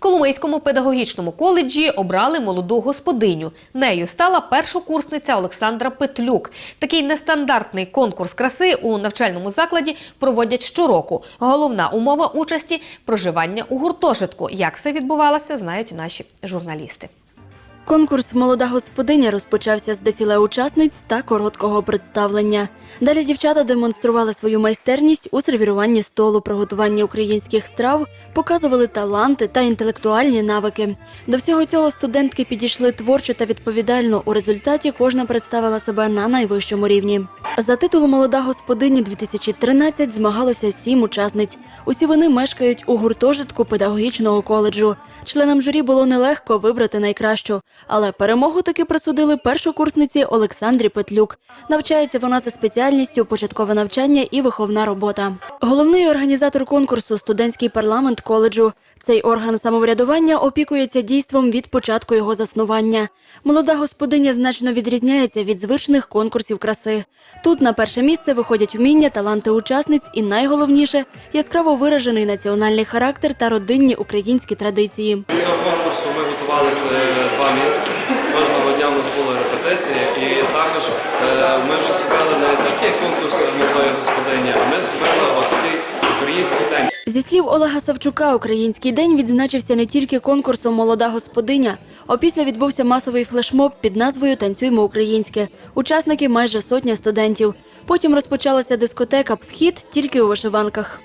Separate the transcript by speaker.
Speaker 1: Коломийському педагогічному коледжі обрали молоду господиню. Нею стала першокурсниця Олександра Петлюк. Такий нестандартний конкурс краси у навчальному закладі проводять щороку. Головна умова участі проживання у гуртожитку. Як все відбувалося, знають наші журналісти.
Speaker 2: Конкурс Молода господиня розпочався з дефіле учасниць та короткого представлення. Далі дівчата демонстрували свою майстерність у сервіруванні столу, приготуванні українських страв, показували таланти та інтелектуальні навики. До всього цього студентки підійшли творчо та відповідально. У результаті кожна представила себе на найвищому рівні. За титул Молода господиня 2013 змагалося сім учасниць. Усі вони мешкають у гуртожитку педагогічного коледжу. Членам журі було нелегко вибрати найкращу, але перемогу таки присудили першокурсниці Олександрі Петлюк. Навчається вона за спеціальністю початкове навчання і виховна робота. Головний організатор конкурсу студентський парламент коледжу. Цей орган самоврядування опікується дійством від початку його заснування. Молода господиня значно відрізняється від звичних конкурсів краси. Тут на перше місце виходять вміння, таланти учасниць і найголовніше яскраво виражений національний характер та родинні українські традиції.
Speaker 3: Цього конкурсу ми готувалися два місяці. Кожного дня у нас були репетиції, і також е, ми вже зробили не такий конкурс молодої господині, а ми зробили от такий український день.
Speaker 2: Зі слів Олега Савчука, український день відзначився не тільки конкурсом Молода господиня. Опісля відбувся масовий флешмоб під назвою Танцюймо українське. Учасники майже сотня студентів. Потім розпочалася дискотека Вхід тільки у вишиванках.